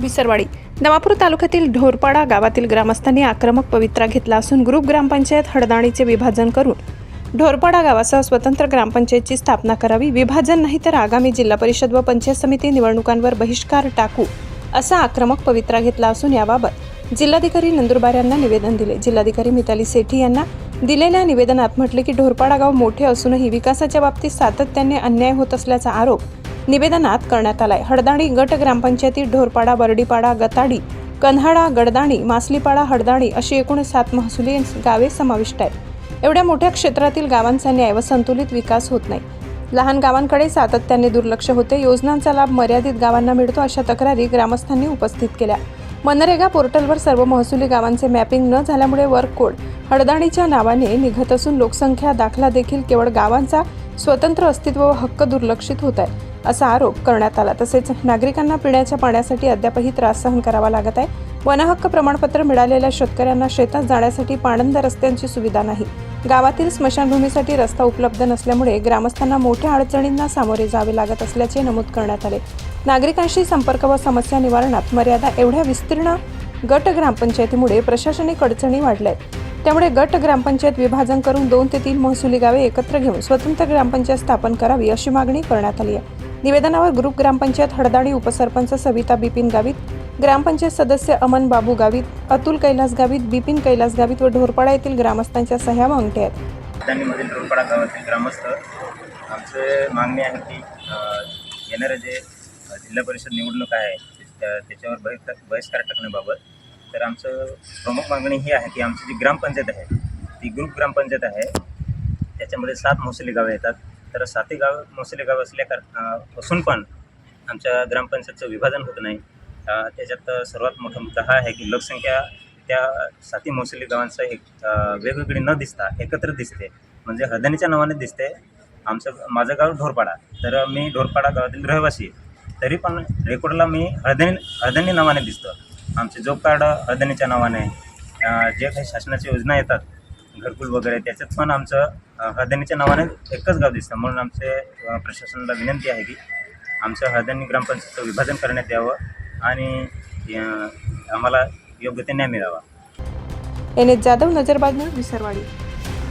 विसरवाडी. नवापूर तालुक्यातील ढोरपाडा गावातील ग्रामस्थांनी आक्रमक पवित्रा घेतला असून ग्रुप ग्रामपंचायत हडदाणीचे विभाजन करून ढोरपाडा गावासह स्वतंत्र ग्रामपंचायतची स्थापना करावी विभाजन नाही तर आगामी जिल्हा परिषद व पंचायत समिती निवडणुकांवर बहिष्कार टाकू असा आक्रमक पवित्रा घेतला असून याबाबत जिल्हाधिकारी नंदुरबार यांना निवेदन दिले. जिल्हाधिकारी मिताली सेठी यांना दिलेल्या निवेदनात म्हटले की ढोरपाडा गाव मोठे असूनही विकासाच्या बाबतीत सातत्याने अन्याय होत असल्याचा आरोप निवेदनात करण्यात आलाय. हडदाणी गट ग्रामपंचायती ढोरपाडा बर्डीपाडा गताडी कन्हाडा गडदाणी मासलीपाडा हडदाणी अशी एकूण सात महसुली गावे समाविष्ट आहेत. एवढ्या मोठ्या क्षेत्रातील गावांचा न्याय व संतुलित विकास होत नाही. लहान गावांकडे सातत्याने दुर्लक्ष होते. योजनांचा लाभ मर्यादित गावांना मिळतो अशा तक्रारी ग्रामस्थांनी उपस्थित केल्या. मनरेगा पोर्टलवर सर्व महसुली गावांचे मॅपिंग न झाल्यामुळे वर्क कोड हडदाणीच्या नावाने निघत असून लोकसंख्या दाखला देखील केवळ गावांचा स्वतंत्र अस्तित्व व हक्क दुर्लक्षित होत आहे. असा आरोप करण्यात आला. तसेच नागरिकांना पिण्याच्या पाण्यासाठी अद्यापही त्रास सहन करावा लागत आहे. वनहक्क प्रमाणपत्र मिळालेल्या शेतकऱ्यांना शेतात जाण्यासाठी पाणंद रस्त्यांची सुविधा नाही. गावातील स्मशानभूमीसाठी रस्ता उपलब्ध नसल्यामुळे ग्रामस्थांना मोठ्या अडचणींना सामोरे जावे लागत असल्याचे नमूद करण्यात आले. नागरिकांशी संपर्क व समस्या निवारणात मर्यादा एवढ्या विस्तीर्ण गट ग्रामपंचायतीमुळे प्रशासनिक अडचणी वाढल्या आहेत त्यामुळे गट ग्रामपंचायत विभाजन करून दोन ते तीन महसुली गावे एकत्र घेऊन स्वतंत्र ग्रामपंचायत स्थापन करावी अशी मागणी करण्यात आली आहे. निवेदनावर ग्रुप ग्रामपंचायत हडदाणी उपसरपंच सविता बिपिन गावित ग्रामपंचायत सदस्य अमन बाबू गावित अतुल कैलास गावित बिपिन कैलास गावित व ढोरपाडा येथील ग्रामस्थांच्या सह्या मागणी आहेत. त्यांनीमधील गावातील ग्रामस्थ आमचे मागणी आहे की येणारे जे जिल्हा परिषद निवडणूक आहे त्या- त्याच्यावर बहिष्कार बहिष्कार टाकण्याबाबत तर आमचं प्रमुख मागणी ही आहे की आमची जी ग्रामपंचायत आहे ती ग्रुप ग्रामपंचायत आहे त्याच्यामध्ये सात मोसली गावे येतात. तर सातही गाव मोसले गाव असल्या कार असून पण आमच्या ग्रामपंचायतचं विभाजन होत नाही. त्याच्यात सर्वात मोठा मुद्दा हा आहे की लोकसंख्या त्या साती मोसली गावांचं एक वेगवेगळी न दिसता एकत्र दिसते. म्हणजे हळदणीच्या नावाने दिसते. आमचं माझं गाव ढोरपाडा. तर मी ढोरपाडा गावातील रहिवासी तरी पण रेकॉर्डला मी हळदणी हळदणी नावाने दिसतो. आमचे जॉब कार्ड हळदणीच्या नावाने जे काही शासनाच्या योजना येतात घरकुल वगैरे त्याच्यात पण आमचं हरदणीच्या हळदणीच्या नावाने एकच गाव दिसतं. म्हणून आमचे प्रशासनाला विनंती आहे की आमचं हळदणी ग्रामपंचायतचं विभाजन करण्यात यावं आणि आम्हाला योग्य ते न्याय मिळावा. N H Jadhav Nazarbad Visarwadi.